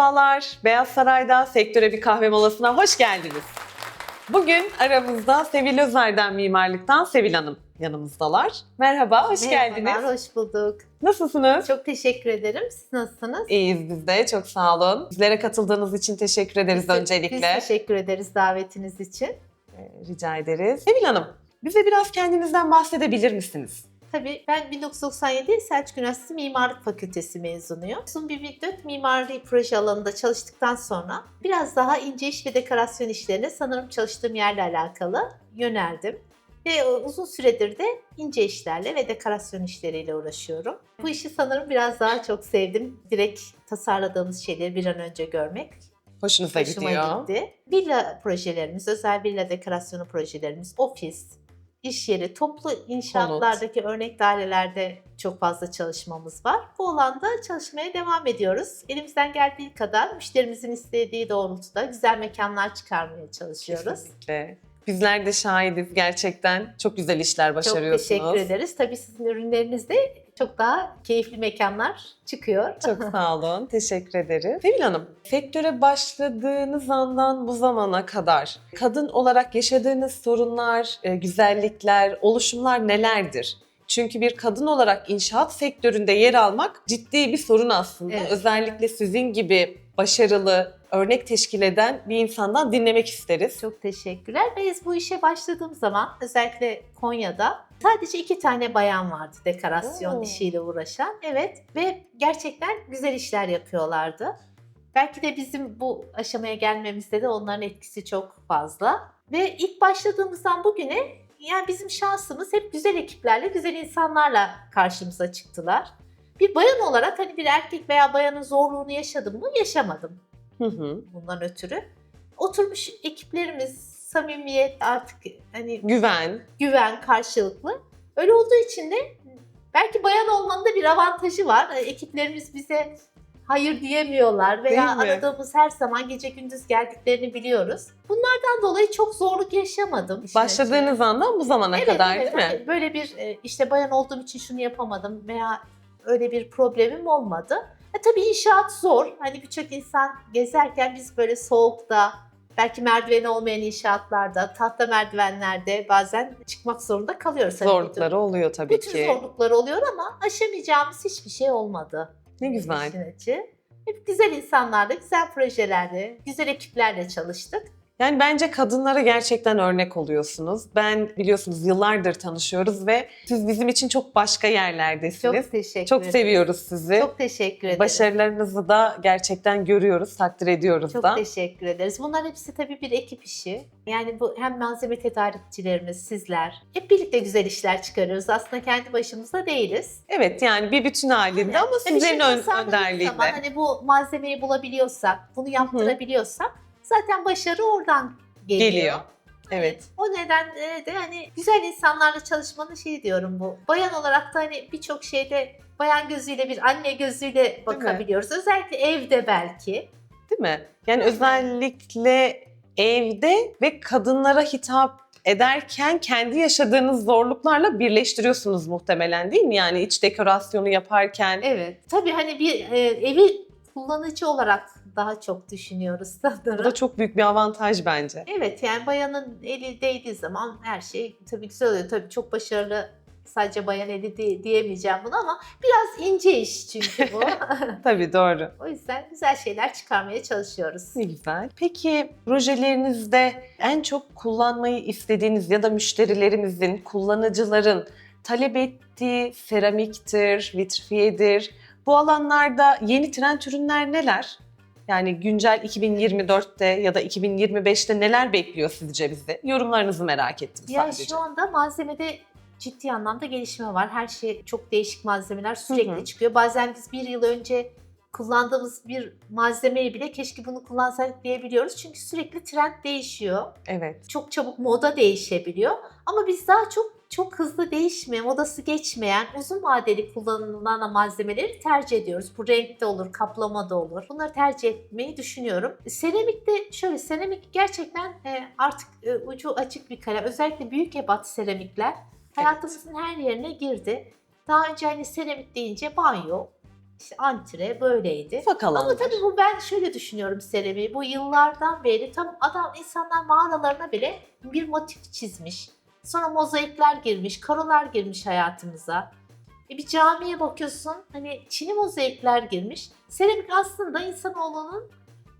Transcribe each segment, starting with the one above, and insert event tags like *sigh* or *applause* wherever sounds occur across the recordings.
Merhabalar, Beyaz Saray'da sektöre bir kahve molasına hoş geldiniz. Bugün aramızda Sevil Özer'den Mimarlık'tan Sevil Hanım yanımızdalar. Merhaba, hoş geldiniz. Merhabalar, hoş bulduk. Nasılsınız? Çok teşekkür ederim. Siz nasılsınız? İyiyiz biz de, çok sağ olun. Bizlere katıldığınız için teşekkür ederiz Biz öncelikle. Biz teşekkür ederiz davetiniz için. Ee, Rica ederiz. Sevil Hanım, bize biraz kendinizden bahsedebilir misiniz? Tabii ben 1997 Selçuk Üniversitesi Mimarlık Fakültesi mezunuyum. Uzun bir müddet mimari proje alanında çalıştıktan sonra biraz daha ince iş ve dekorasyon işlerine sanırım çalıştığım yerle alakalı yöneldim. Ve uzun süredir de ince işlerle ve dekorasyon işleriyle uğraşıyorum. Bu işi sanırım biraz daha çok sevdim. Direkt tasarladığımız şeyleri bir an önce görmek Hoşunuza hoşuma gidiyor. gitti. Villa projelerimiz, özel villa dekorasyonu projelerimiz, ofis, iş yeri, toplu inşaatlardaki örnek dairelerde çok fazla çalışmamız var. Bu alanda çalışmaya devam ediyoruz. Elimizden geldiği kadar müşterimizin istediği doğrultuda güzel mekanlar çıkarmaya çalışıyoruz. Kesinlikle. Bizler de şahidiz gerçekten. Çok güzel işler Çok başarıyorsunuz. teşekkür ederiz. Tabii sizin ürünlerinizde çok daha keyifli mekanlar çıkıyor. Çok *laughs* sağ olun. Teşekkür ederim. Sevil Hanım, sektöre başladığınız andan bu zamana kadar kadın olarak yaşadığınız sorunlar, e, güzellikler, oluşumlar nelerdir? Çünkü bir kadın olarak inşaat sektöründe yer almak ciddi bir sorun aslında. Evet. Özellikle sizin gibi başarılı, örnek teşkil eden bir insandan dinlemek isteriz. Çok teşekkürler. Biz bu işe başladığım zaman özellikle Konya'da sadece iki tane bayan vardı dekorasyon Oo. işiyle uğraşan. Evet ve gerçekten güzel işler yapıyorlardı. Belki de bizim bu aşamaya gelmemizde de onların etkisi çok fazla. Ve ilk başladığımızdan bugüne yani bizim şansımız hep güzel ekiplerle, güzel insanlarla karşımıza çıktılar. Bir bayan olarak hani bir erkek veya bayanın zorluğunu yaşadım mı? Yaşamadım Hı hı. bundan ötürü. Oturmuş ekiplerimiz, samimiyet artık hani Güven. güven karşılıklı. Öyle olduğu için de belki bayan olmanın da bir avantajı var. E, Ekiplerimiz bize hayır diyemiyorlar veya aradığımız her zaman gece gündüz geldiklerini biliyoruz. Bunlardan dolayı çok zorluk yaşamadım. Başladığınız andan bu zamana Evet, kadar evet. değil mi? Hani Böyle bir e, işte bayan olduğum için şunu yapamadım veya öyle bir problemim olmadı. E tabii inşaat zor. Hani birçok insan gezerken biz böyle soğukta, belki merdiveni olmayan inşaatlarda, tahta merdivenlerde bazen çıkmak zorunda kalıyoruz. Hani Zorlukları oluyor tabii tür ki. zorluklar oluyor ama aşamayacağımız hiçbir şey olmadı. Ne güzel. Hep güzel insanlarla, güzel projelerle, güzel ekiplerle çalıştık. Yani bence kadınlara gerçekten örnek oluyorsunuz. Ben biliyorsunuz yıllardır tanışıyoruz ve siz bizim için çok başka yerlerdesiniz. Çok teşekkür Çok ederim. seviyoruz sizi. Çok teşekkür ederim. Başarılarınızı da gerçekten görüyoruz, takdir ediyoruz Çok da. teşekkür ederiz. Bunlar hepsi tabii bir ekip işi. Yani bu hem malzeme tedarikçilerimiz, sizler. Hep birlikte güzel işler çıkarıyoruz. Aslında kendi başımızda değiliz. Evet yani bir bütün halinde Yani ama şey sizlerin ön, önderliğinde. Zaman hani bu malzemeyi bulabiliyorsak, bunu yaptırabiliyorsak zaten başarı oradan geliyor. Geliyor. Evet. O nedenle de hani güzel insanlarla çalışmanın şeyi diyorum bu. Bayan olarak da hani birçok şeyde bayan gözüyle bir anne gözüyle bakabiliyoruz. Özellikle evde belki. Değil mi? Yani özellikle evde ve kadınlara hitap ederken kendi yaşadığınız zorluklarla birleştiriyorsunuz muhtemelen değil mi? Yani iç dekorasyonu yaparken Evet. Tabii hani bir e, evi kullanıcı olarak daha çok düşünüyoruz *laughs* bu da sanırım. çok büyük bir avantaj bence. Evet yani bayanın eli değdiği zaman her şey tabii güzel oluyor. Tabii çok başarılı sadece bayan eli di- diyemeyeceğim bunu ama biraz ince iş çünkü bu. *laughs* Tabii doğru. o yüzden güzel şeyler çıkarmaya çalışıyoruz. Ne güzel. Peki projelerinizde en çok kullanmayı istediğiniz ya da müşterilerinizin, kullanıcıların talep ettiği seramiktir, vitrifiyedir. Bu alanlarda yeni trend ürünler neler? Yani güncel 2024'te ya da 2025'te neler bekliyor sizce bizi? Yorumlarınızı merak ettim Ya sadece. şu anda malzemede ciddi anlamda gelişme var. Her şey çok değişik malzemeler sürekli Hı hı. çıkıyor. Bazen biz bir yıl önce kullandığımız bir malzemeyi bile keşke bunu kullansaydık diyebiliyoruz. Çünkü sürekli trend değişiyor. Evet. Çok çabuk moda değişebiliyor. Ama biz daha çok çok hızlı değişmeyen, modası geçmeyen, uzun vadeli kullanılan malzemeleri tercih ediyoruz. Bu renkte olur, kaplama da olur. Bunları tercih etmeyi düşünüyorum. Seramikte şöyle, seramik gerçekten e, artık e, ucu açık bir kalem. Özellikle büyük ebat seramikler hayatımızın her yerine girdi. Daha önce hani seramik deyince banyo, işte antre böyleydi. Ufak Ama alanlar. tabii bu ben şöyle düşünüyorum Seremi. Bu yıllardan beri tam adam insanlar mağaralarına bile bir motif çizmiş. Sonra mozaikler girmiş, karolar girmiş hayatımıza. E bir camiye bakıyorsun hani Çin'i mozaikler girmiş. Seramik aslında insanoğlunun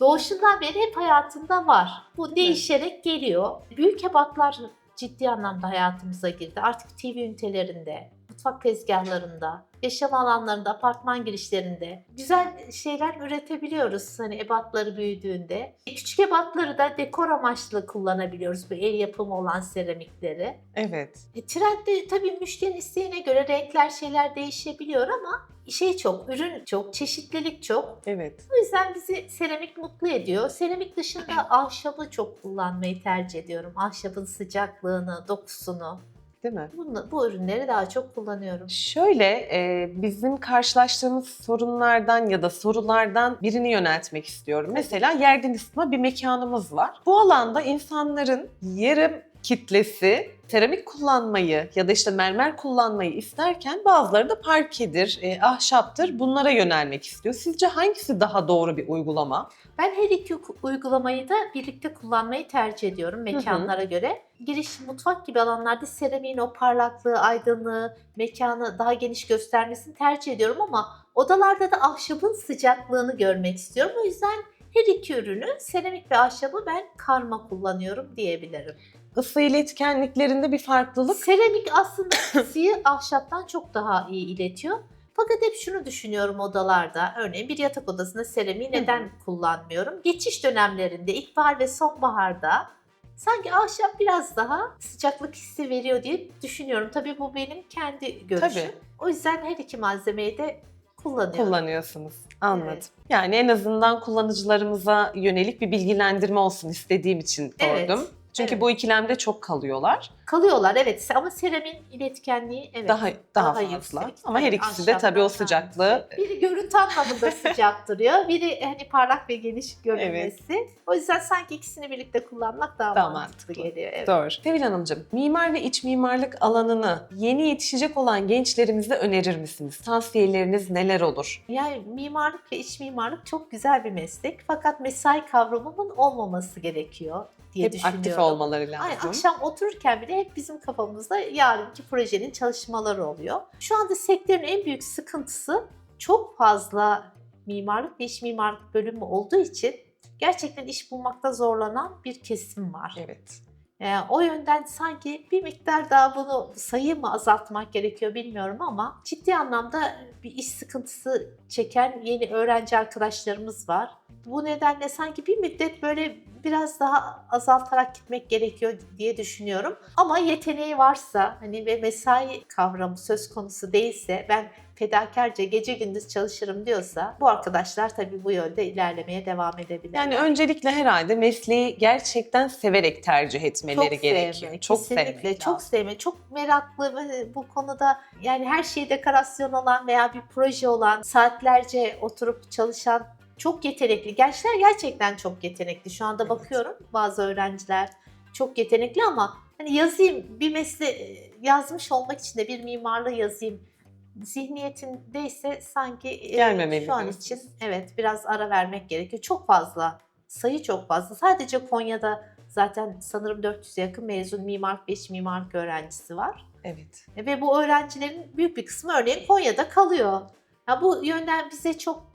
doğuşundan beri hep hayatında var. Bu değişerek geliyor. Büyük ebatlar ciddi anlamda hayatımıza girdi. Artık TV ünitelerinde, mutfak tezgahlarında, yaşam alanlarında, apartman girişlerinde güzel şeyler üretebiliyoruz hani ebatları büyüdüğünde. Küçük ebatları da dekor amaçlı kullanabiliyoruz bu el yapımı olan seramikleri. Evet. E, trendde tabii müşterinin isteğine göre renkler şeyler değişebiliyor ama şey çok, ürün çok, çeşitlilik çok. Evet. O yüzden bizi seramik mutlu ediyor. Seramik dışında ahşabı çok kullanmayı tercih ediyorum. Ahşabın sıcaklığını, dokusunu. Değil mi? Bunu, bu ürünleri daha çok kullanıyorum. Şöyle e, bizim karşılaştığımız sorunlardan ya da sorulardan birini yöneltmek istiyorum. Mesela yerden ısıtma bir mekanımız var. Bu alanda insanların yarım kitlesi seramik kullanmayı ya da işte mermer kullanmayı isterken bazıları da parkedir, e, ahşaptır bunlara yönelmek istiyor. Sizce hangisi daha doğru bir uygulama? Ben her iki uygulamayı da birlikte kullanmayı tercih ediyorum mekanlara göre. Giriş mutfak gibi alanlarda seramiğin o parlaklığı, aydınlığı, mekanı daha geniş göstermesini tercih ediyorum ama odalarda da ahşabın sıcaklığını görmek istiyorum. O yüzden her iki ürünü seramik ve ahşabı ben karma kullanıyorum diyebilirim. Isı iletkenliklerinde bir farklılık Seramik aslında *coughs* ısıyı ahşaptan çok daha iyi iletiyor. Fakat hep şunu düşünüyorum odalarda. Örneğin bir yatak odasında seramiği neden kullanmıyorum? Geçiş dönemlerinde ilkbahar ve sonbaharda sanki ahşap biraz daha sıcaklık hissi veriyor diye düşünüyorum. Tabii bu benim kendi görüşüm. Tabii. O yüzden her iki malzemeyi de kullanıyorum. kullanıyorsunuz. Anladım. Evet. Yani en azından kullanıcılarımıza yönelik bir bilgilendirme olsun istediğim için Evet, sordum. Çünkü evet. bu ikilemde çok kalıyorlar. Kalıyorlar evet ama seramin iletkenliği evet. daha daha, daha fazla. yüksek. Ama her Tabii ikisi de tabii o sıcaklığı Biri görüntü anlamında sıcak duruyor. Biri hani parlak ve geniş görünmesi. O yüzden sanki ikisini birlikte kullanmak daha, Daha mantıklı, mantıklı. geliyor. Evet. Doğru. Sevil Hanımcığım, mimar ve iç mimarlık alanını yeni yetişecek olan gençlerimize önerir misiniz? Tavsiyeleriniz neler olur? Yani mimarlık ve iç mimarlık çok güzel bir meslek. Fakat mesai kavramının olmaması gerekiyor diye Hep düşünüyorum. aktif olmaları lazım. Ay, akşam otururken bile hep bizim kafamızda yarınki projenin çalışmaları oluyor. Şu anda sektörün en büyük sıkıntısı çok fazla mimarlık ve iç mimarlık bölümü olduğu için gerçekten iş bulmakta zorlanan bir kesim var. Evet. Ee, o yönden sanki bir miktar daha bunu sayı mı azaltmak gerekiyor bilmiyorum ama ciddi anlamda bir iş sıkıntısı çeken yeni öğrenci arkadaşlarımız var. Bu nedenle sanki bir müddet böyle biraz daha azaltarak gitmek gerekiyor diye düşünüyorum. Ama yeteneği varsa hani ve mesai kavramı söz konusu değilse ben fedakarca gece gündüz çalışırım diyorsa bu arkadaşlar tabii bu yönde ilerlemeye devam edebilirler. Yani öncelikle herhalde mesleği gerçekten severek tercih etmeleri gerekiyor. sevmek, çok sevmek çok sevmek, çok meraklı ve bu konuda yani her şeyi dekorasyon olan veya bir proje olan, saatlerce oturup çalışan çok yetenekli. Gençler gerçekten çok yetenekli. Şu anda bakıyorum bazı öğrenciler çok yetenekli ama hani yazayım bir mesle yazmış olmak için de bir mimarlığı yazayım zihniyetindeyse sanki e, Gelmemeli şu an için evet biraz ara vermek gerekiyor. Çok fazla sayı çok fazla. Sadece Konya'da zaten sanırım 400'e yakın mezun mimarlık ve iç mimarlık öğrencisi var. Evet. E, Ve bu öğrencilerin büyük bir kısmı örneğin Konya'da kalıyor. Ya bu yönden bize çok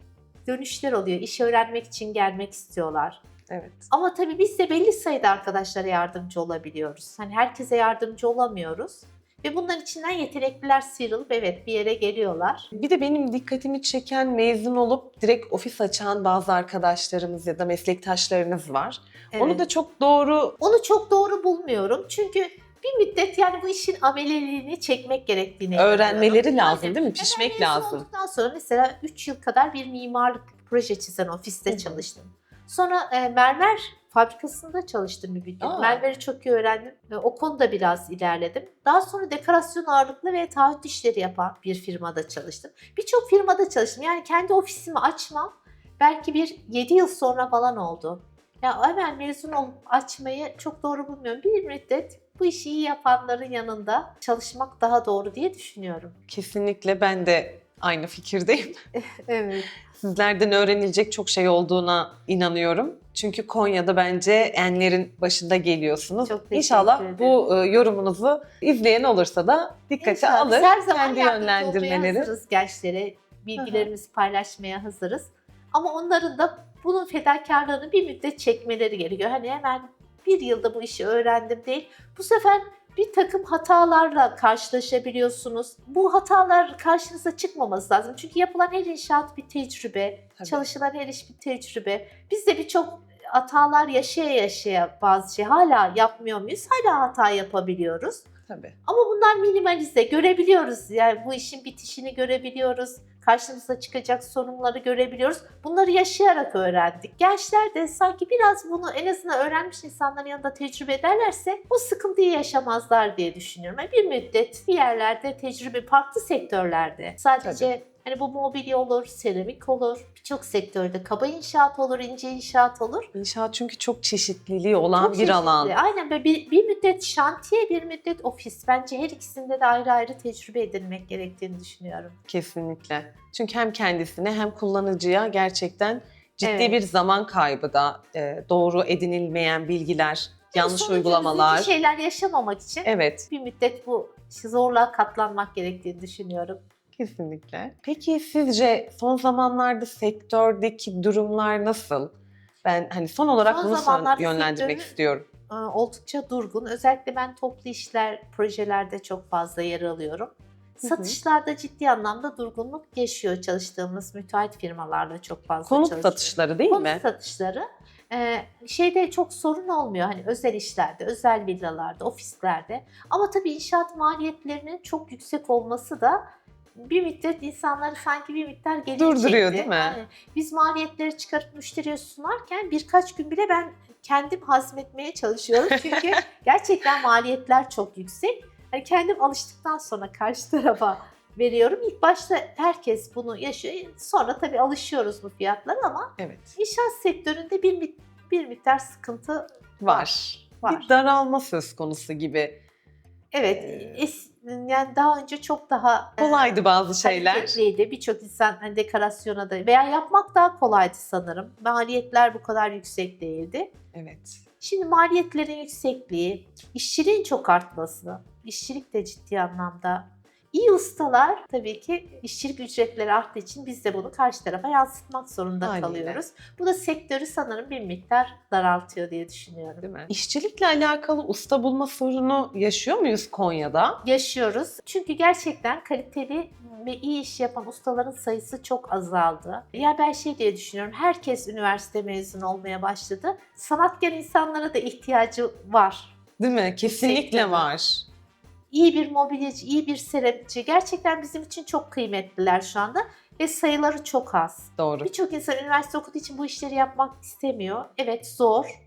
dönüşler oluyor. İş öğrenmek için gelmek istiyorlar. Evet. Ama tabii biz de belli sayıda arkadaşlara yardımcı olabiliyoruz. Hani herkese yardımcı olamıyoruz. Ve bunların içinden yetenekliler sıyrılıp evet bir yere geliyorlar. Bir de benim dikkatimi çeken mezun olup direkt ofis açan bazı arkadaşlarımız ya da meslektaşlarınız var. Onu Evet. da çok doğru Onu çok doğru bulmuyorum. Çünkü bir müddet yani bu işin ameliliğini çekmek gerektiğini öğrenmeleri lazım değil mi? Pişmek mezun lazım. olduktan sonra mesela 3 yıl kadar bir mimarlık proje çizen ofiste Hı hı. çalıştım. Sonra e, mermer fabrikasında çalıştım bir müddet. Aa. Mermeri çok iyi öğrendim. ve o konuda biraz ilerledim. Daha sonra dekorasyon ağırlıklı ve taahhüt işleri yapan bir firmada çalıştım. Birçok firmada çalıştım. Yani kendi ofisimi açmam belki bir 7 yıl sonra falan oldu. Ya hemen mezun olup açmayı çok doğru bulmuyorum. Bir müddet bu işi iyi yapanların yanında çalışmak daha doğru diye düşünüyorum. Kesinlikle ben de aynı fikirdeyim. *laughs* Evet. Sizlerden öğrenilecek çok şey olduğuna inanıyorum. Çünkü Konya'da bence enlerin başında geliyorsunuz. Çok İnşallah ederim. bu e, yorumunuzu izleyen olursa da dikkate İnşallah. alır. Biz Her zaman kendi yönlendirmeleri. hazırız gençlere. Bilgilerimizi paylaşmaya hazırız. Ama onların da bunun fedakarlığını bir müddet çekmeleri gerekiyor. Hani hemen bir yılda bu işi öğrendim değil. Bu sefer bir takım hatalarla karşılaşabiliyorsunuz. Bu hatalar karşınıza çıkmaması lazım. Çünkü yapılan her inşaat bir tecrübe, Tabii. çalışılan her iş bir tecrübe. Biz de birçok hatalar yaşaya yaşaya bazı şey hala yapmıyor muyuz? Hala hata yapabiliyoruz. Tabii. Ama bunlar minimalize görebiliyoruz. Yani bu işin bitişini görebiliyoruz. Karşımıza çıkacak sorunları görebiliyoruz. Bunları yaşayarak öğrendik. Gençler de sanki biraz bunu en azından öğrenmiş insanların yanında tecrübe ederlerse o sıkıntıyı yaşamazlar diye düşünüyorum. Yani bir müddet bir yerlerde tecrübe, farklı sektörlerde sadece hani bu mobilya olur, seramik olur, birçok sektörde kaba inşaat olur, ince inşaat olur. İnşaat çünkü çok çeşitliliği olan Çok bir çeşitli. alan. Aynen böyle bir, bir müddet şantiye, bir müddet ofis. Bence her ikisinde de ayrı ayrı tecrübe edinmek gerektiğini düşünüyorum. Kesinlikle. Çünkü hem kendisine hem kullanıcıya gerçekten ciddi Evet. bir zaman kaybı da e, doğru edinilmeyen bilgiler, yanlış Sonucu uygulamalar. şeyler yaşamamak için Evet, bir müddet bu zorluğa katlanmak gerektiğini düşünüyorum. kesinlikle. Peki sizce son zamanlarda sektördeki durumlar nasıl? Ben hani son olarak Son bunu yönlendirmek istiyorum. Ee, Oldukça durgun. Özellikle ben toplu işler, projelerde çok fazla yer alıyorum. Satışlarda ciddi anlamda durgunluk yaşıyor çalıştığımız müteahhit firmalarla çok fazla Konut çalışıyorum. satışları değil Konut mi? satışları e, şeyde çok sorun olmuyor hani özel işlerde, özel villalarda, ofislerde. Ama tabii inşaat maliyetlerinin çok yüksek olması da bir müddet insanları sanki bir miktar geri Durduruyor, değil mi? Yani biz maliyetleri çıkarıp müşteriye sunarken birkaç gün bile ben kendim hazmetmeye çalışıyorum. Çünkü *laughs* gerçekten maliyetler çok yüksek. Hani kendim alıştıktan sonra karşı tarafa veriyorum. İlk başta herkes bunu yaşıyor. Sonra tabii alışıyoruz bu fiyatlara ama Evet, İnşaat sektöründe bir, bir miktar sıkıntı var. var. Bir daralma söz konusu gibi. Evet, Ee, es, yani daha önce çok daha e, Kolaydı bazı şeyler. kaliteliydi. Birçok insan hani dekorasyona da veya yapmak daha kolaydı sanırım. Maliyetler bu kadar yüksek değildi. Evet. Şimdi maliyetlerin yüksekliği, işçiliğin çok artması, işçilik de ciddi anlamda İyi ustalar tabii ki işçilik ücretleri arttığı için biz de bunu karşı tarafa yansıtmak zorunda Aynen. kalıyoruz. Bu da sektörü sanırım bir miktar daraltıyor diye düşünüyorum. Değil mi? İşçilikle alakalı usta bulma sorunu yaşıyor muyuz Konya'da? yaşıyoruz. Çünkü gerçekten kaliteli ve iyi iş yapan ustaların sayısı çok azaldı. Ya ben şey diye düşünüyorum. Herkes üniversite mezunu olmaya başladı. Sanatkar insanlara da ihtiyacı var. Değil mi? Kesinlikle Kesinlikle. var. İyi bir mobilyacı, iyi bir seramikçi gerçekten bizim için çok kıymetliler şu anda ve sayıları çok az. Doğru. Birçok insan üniversite okuduğu için bu işleri yapmak istemiyor. Evet zor.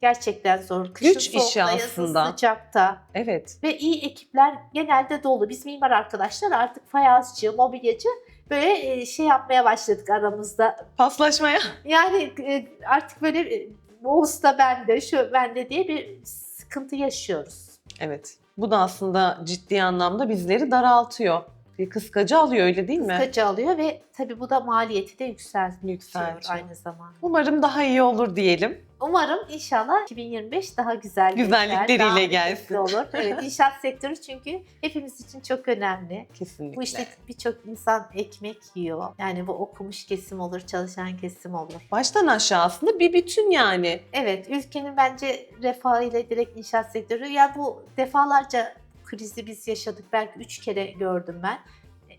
Gerçekten zor. Kışın Güç işi soğukta, yazın aslında. sıcakta. Evet. Ve iyi ekipler genelde dolu. Biz mimar arkadaşlar artık fayansçı, mobilyacı böyle e, şey yapmaya başladık aramızda. Paslaşmaya. Yani e, artık böyle e, bu usta bende, şu bende diye bir sıkıntı yaşıyoruz. Evet. Bu da aslında ciddi anlamda bizleri daraltıyor. Bir kıskacı alıyor öyle değil mi? Kıskacı alıyor ve tabii bu da maliyeti de yükseltiyor Yükseltiyor. aynı zamanda. Umarım daha iyi olur diyelim. Umarım inşallah 2025 daha güzel Güzellikleriyle daha gelsin. olur. Evet, *laughs* inşaat sektörü çünkü hepimiz için çok önemli. Kesinlikle. Bu işte birçok insan ekmek yiyor. Yani bu okumuş kesim olur, çalışan kesim olur. Baştan aşağı aslında bir bütün yani. Evet, ülkenin bence refahıyla direkt inşaat sektörü. Yani bu defalarca krizi biz yaşadık. Belki üç kere gördüm ben.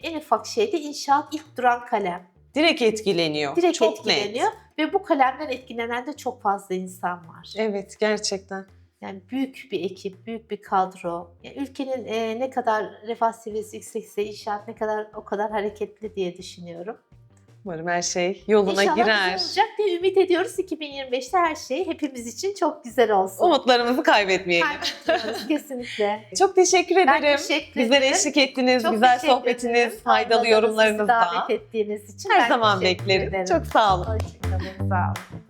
En ufak şeyde inşaat ilk duran kalem. Direkt etkileniyor. Direkt Çok etkileniyor. net. Ve bu kalemden etkilenen de çok fazla insan var. Evet gerçekten. Yani büyük bir ekip, büyük bir kadro. Yani ülkenin e, ne kadar refah seviyesi yüksekse inşaat ne kadar o kadar hareketli diye düşünüyorum. Umarım her şey yoluna İnşallah girer. güzel olacak diye ümit ediyoruz. 2025'te her şey hepimiz için çok güzel olsun. Umutlarımızı kaybetmeyelim. Kaybetmiyoruz *laughs* kesinlikle. Çok teşekkür Ben ederim. teşekkür Bizlere ederim. eşlik ettiniz, Çok güzel teşekkür sohbetiniz, ederim. faydalı Anladığınız, yorumlarınızla. Davet ettiğiniz için Her ben zaman teşekkür bekleriz. ederim. Çok sağ olun. Hoşçakalın. Sağ olun.